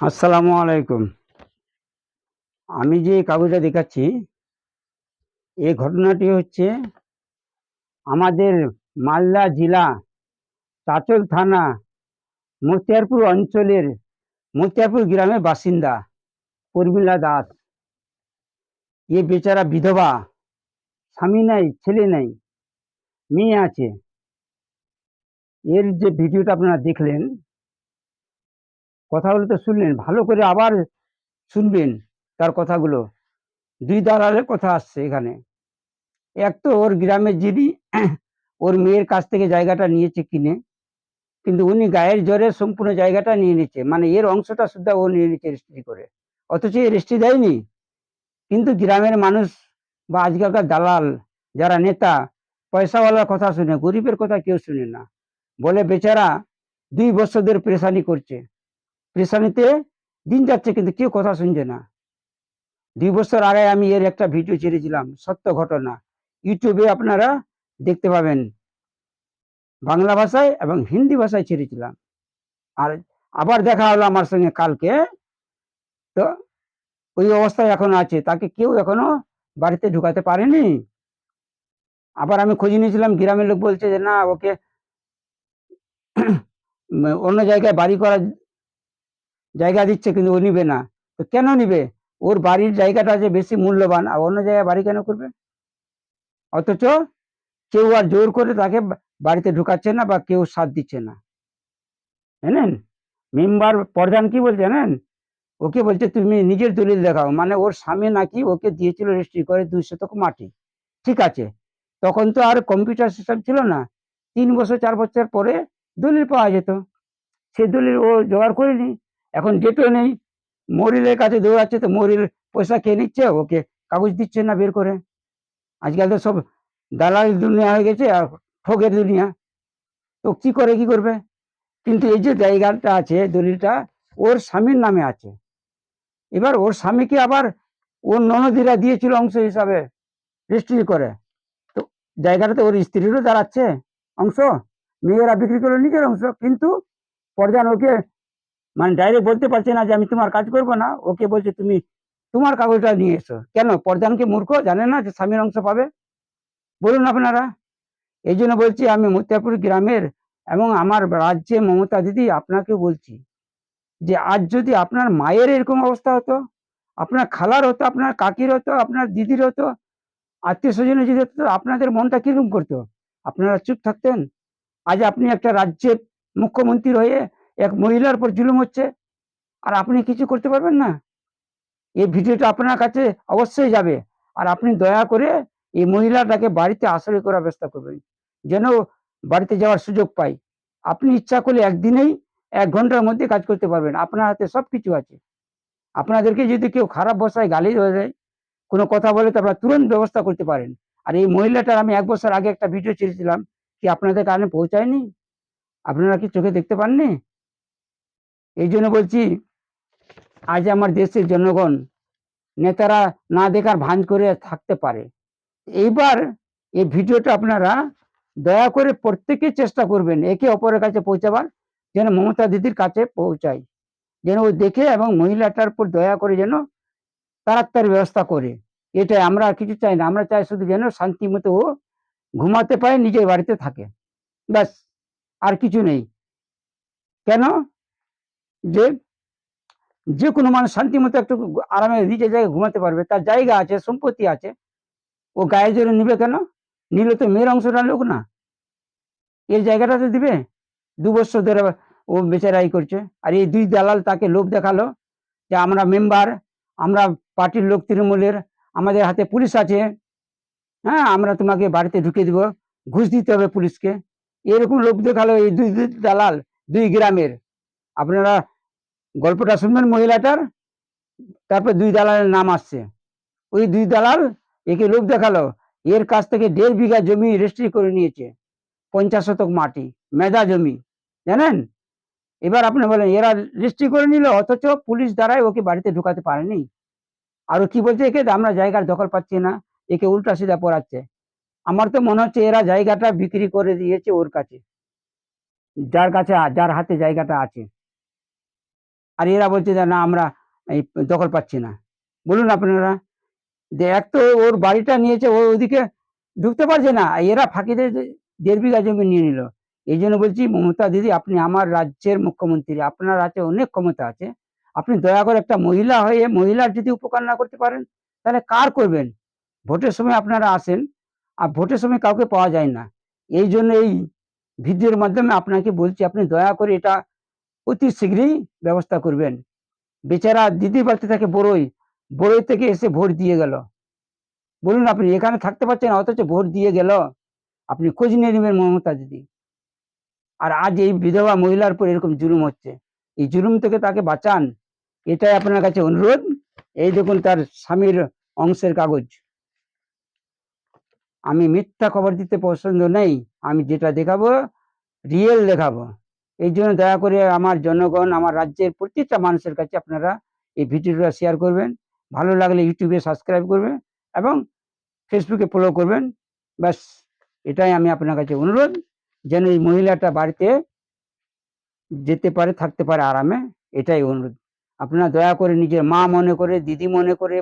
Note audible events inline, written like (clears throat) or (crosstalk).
আসসালামু আলাইকুম। আমি যে কাগজটা দেখাচ্ছি এই ঘটনাটি হচ্ছে আমাদের মালদা জেলা চাচল থানা মতিয়ারপুর অঞ্চলের মতিয়ারপুর গ্রামের বাসিন্দা উর্মিলা দাস। এ বেচারা বিধবা, স্বামী নাই, ছেলে নাই, মেয়ে আছে। এর যে ভিডিওটা আপনারা দেখলেন কথাগুলো তো শুনলেন, ভালো করে আবার শুনবেন তার কথাগুলো। দুই দালালের কথা আসছে এখানে। এক তো ওর গ্রামের যিনি ওর মেয়ের কাছ থেকে জায়গাটা নিয়েছে কিনে, কিন্তু উনি গায়ের জোরে সম্পূর্ণ জায়গাটা নিয়ে নিচ্ছে মানে এর অংশটা সুদ্ধা ও নিয়ে নিচ্ছে রেজিস্ট্রি করে। অথচ এ রেজিস্ট্রি দেয়নি। কিন্তু গ্রামের মানুষ বা আজকালকার দালাল, যারা নেতা, পয়সাওয়ালার কথা শুনে, গরিবের কথা কেউ শুনে না। বলে, বেচারা, দুই বছর ধরে পরেশানি করছে। পরেশানিতে দিন যাচ্ছে কিন্তু কেউ কথা শুনছে না। দুই বছর আগে আমি এর একটা ভিডিও ছেড়েছিলাম, সত্য ঘটনা। ইউটিউবে আপনারা দেখতে পাবেন। বাংলা ভাষায় এবং হিন্দি ভাষায় ছেড়েছিলাম। আর আবার দেখা হলো আমার সঙ্গে কালকে। তো ওই অবস্থায় এখন আছে। তাকে কেউ এখনও বাড়িতে ঢুকাতে পারেনি। আবার আমি খোঁজ নিয়েছিলাম, গ্রামের লোক বলছে যে, না, ওকে (clears throat) অন্য জায়গায় বাড়ি করার জায়গা দিচ্ছে কিন্তু ও নিবে না। তো কেন নিবে? ওর বাড়ির জায়গাটা যে বেশি মূল্যবান, আর অন্য জায়গায় বাড়ি কেন করবে? অথচ কেউ আর জোর করে তাকে বাড়িতে ঢুকাচ্ছে না বা কেউ সাথ দিচ্ছে না। জানেন? মেম্বার প্রধান কি বলছে জানেন? ওকে বলছে, তুমি নিজের দলিল দেখাও। মানে ওর স্বামী নাকি ওকে দিয়েছিল রেজিস্ট্রি করে দুই শতক মাটি। ঠিক আছে। তখন তো আর কম্পিউটার সিস্টেম ছিল না। তিন বছর, চার বছর পরে দলিল পাওয়া যেত। সে দলিল ও জোগাড় করেনি। এখন ডেটও নেই। মরিলের কাছে দৌড়াচ্ছে তো মরিল পয়সা খেয়ে নিচ্ছে, ওকে কাগজ দিচ্ছে না বের করে। আজকাল তো সব দালাল দুনিয়া হয়ে গেছে আর ঠগের দুনিয়া। তো কি করে, কি করবে? কিন্তু এই যে জায়গাটা আছে দলিলটা, ওর স্বামীর নামে আছে। এবার ওর স্বামীকে আবার ওর ননদিরা দিয়েছিল অংশ হিসাবে রেজিস্ট্রি করে। তো জায়গাটাতে ওর স্ত্রীরও দাঁড়াচ্ছে অংশ, মেয়েরা বিক্রি করে নিজের অংশ, কিন্তু প্রধান ওকে মানে ডাইরেক্ট বলতে পারছে না যে আমি তোমার কাজ করব না। ওকে বলছে, তুমি তোমার কাগজটা নিয়ে এসো। কেন? প্রধানকে মূর্খ? জানে না যে স্বামীর অংশ পাবে? বলুন আপনারা। এই জন্য বলছি, আমি মতিয়াপুর গ্রামের এবং আমার রাজ্যে মমতা দিদি আপনাকে বলছি যে, আজ যদি আপনার মায়ের এরকম অবস্থা হতো, আপনার খালার হতো, আপনার কাকির হতো, আপনার দিদির হতো, আত্মীয় স্বজনের যদি হতো, আপনাদের মনটা কীরকম করতো? আপনারা চুপ থাকতেন? আজ আপনি একটা রাজ্যের মুখ্যমন্ত্রী হয়ে এক মহিলার উপর জুলুম হচ্ছে, আর আপনি কিছু করতে পারবেন না। এই ভিডিওটা আপনার কাছে অবশ্যই যাবে, আর আপনি দয়া করে এই মহিলাটাকে বাড়িতে আশ্রয় করার ব্যবস্থা করবেন, যেন বাড়িতে যাওয়ার সুযোগ পাই আপনি ইচ্ছা করলে একদিনেই এক ঘণ্টার মধ্যে কাজ করতে পারবেন, আপনার হাতে সব কিছু আছে। আপনাদেরকে যদি কেউ খারাপ বসায় গালি হয়ে দেয় কোনো কথা বলে, তো আপনারা তুরন্ত ব্যবস্থা করতে পারেন। আর এই মহিলাটার আমি এক বছর আগে একটা ভিডিও ছেড়েছিলাম, কি আপনাদের কারণে পৌঁছায়নি? আপনারা কি চোখে দেখতে পাননি? এই জন্য বলছি, আজ আমার দেশের জনগণ নেতারা না দেখার ভান করে থাকতে পারে। এইবার এই ভিডিওটা আপনারা দয়া করে প্রত্যেকে চেষ্টা করবেন একে অপরের কাছে পৌঁছাবার, যেন মমতা দিদির কাছে পৌঁছায় যেন ও দেখে এবং মহিলাটার উপর দয়া করে যেন তাড়াতাড়ি ব্যবস্থা করে। এটাই আমরা কিছু চাই না, আমরা চাই শুধু যেন শান্তি মতো ও ঘুমাতে পারে, নিজের বাড়িতে থাকে। ব্যাস, আর কিছু নেই। কেন? যে যে কোনো মানুষ শান্তি মতো একটু আরামে নিজের জায়গায় ঘুমাতে পারবে, তার জায়গা আছে, সম্পত্তি আছে। ও গায়ে জোরে নিবে কেন? নিলে তো মেয়ের অংশটা লোক না। এর জায়গাটা তো দিবে। দু বছর ধরে ও বেচারাই করছে। আর এই দুই দালাল তাকে লোভ দেখাল যে আমরা মেম্বার, আমরা পার্টির লোক তৃণমূলের, আমাদের হাতে পুলিশ আছে। হ্যাঁ আমরা তোমাকে বাড়িতে ঢুকে দিব, ঘুষ দিতে হবে পুলিশকে। এরকম লোক দেখাল এই দুই দালাল, দুই গ্রামের। আপনারা গল্পটা শুনবেন মহিলাটার, তারপর দুই দালালের নাম আসছে। ওই দুই দালাল একে লোক দেখাল, এর কাছ থেকে দেড় বিঘা জমি রেজিস্ট্রি করে নিয়েছে, পঞ্চাশ শতক মাটি, মেধা জমি, জানেন? এবার আপনি বলেন, এরা রেজিস্ট্রি করে নিল, অথচ পুলিশ দ্বারাই ওকে বাড়িতে ঢুকাতে পারেনি। আর কি বলছে একে? আমরা জায়গার দখল পাচ্ছি না, একে উল্টা সিধা পড়াচ্ছে। আমার তো মনে হচ্ছে এরা জায়গাটা বিক্রি করে দিয়েছে ওর কাছে। যার কাছে, যার হাতে জায়গাটা আছে। আর এরা বলছে যে, না, আমরা এই দখল পাচ্ছি না। বলুন আপনারা। যে এক তো ওর বাড়িটা নিয়েছে, ও ওদিকে ঢুকতে পারছে না। এরা ফাঁকিতে দেড় বিঘা জমি নিয়ে নিল। এই জন্য বলছি, মমতা দিদি, আপনি আমার রাজ্যের মুখ্যমন্ত্রী। আপনার হাতে অনেক ক্ষমতা আছে। আপনি দয়া করে একটা মহিলা হয়ে মহিলার যদি উপকার না করতে পারেন, তাহলে কার করবেন? ভোটের সময় আপনারা আসেন, আর ভোটের সময় কাউকে পাওয়া যায় না। এই জন্য এই ভিডিওর মাধ্যমে আপনাকে বলছি, আপনি দয়া করে এটা অতি শীঘ্রই ব্যবস্থা করবেন। বেচারা দিদি বাড়িতে থাকে বড়ই বড়ই থেকে এসে ভোট দিয়ে গেল। বলুন আপনি, এখানে থাকতে পারছেন অথচ ভোট দিয়ে গেল। আপনি খোঁজ নিয়ে নেবেন মমতা দিদি। আর আজ এই বিধবা মহিলার উপর এরকম জুলুম হচ্ছে। এই জুলুম থেকে তাকে বাঁচান, এটাই আপনার কাছে অনুরোধ। এই দেখুন তার স্বামীর অংশের কাগজ। আমি মিথ্যা খবর দিতে পছন্দ নেই, আমি যেটা দেখাবো রিয়েল দেখাবো। এই জন্য দয়া করে আমার জনগণ, আমার রাজ্যের প্রত্যেকটা মানুষের কাছে আপনারা এই ভিডিওটা শেয়ার করবেন। ভালো লাগলে ইউটিউবে সাবস্ক্রাইব করবেন এবং ফেসবুকে ফলো করবেন। ব্যাস, এটাই আমি আপনার কাছে অনুরোধ, যেন এই মহিলাটা বাড়িতে যেতে পারে, থাকতে পারে আরামে, এটাই অনুরোধ। আপনারা দয়া করে নিজের মা মনে করে, দিদি মনে করে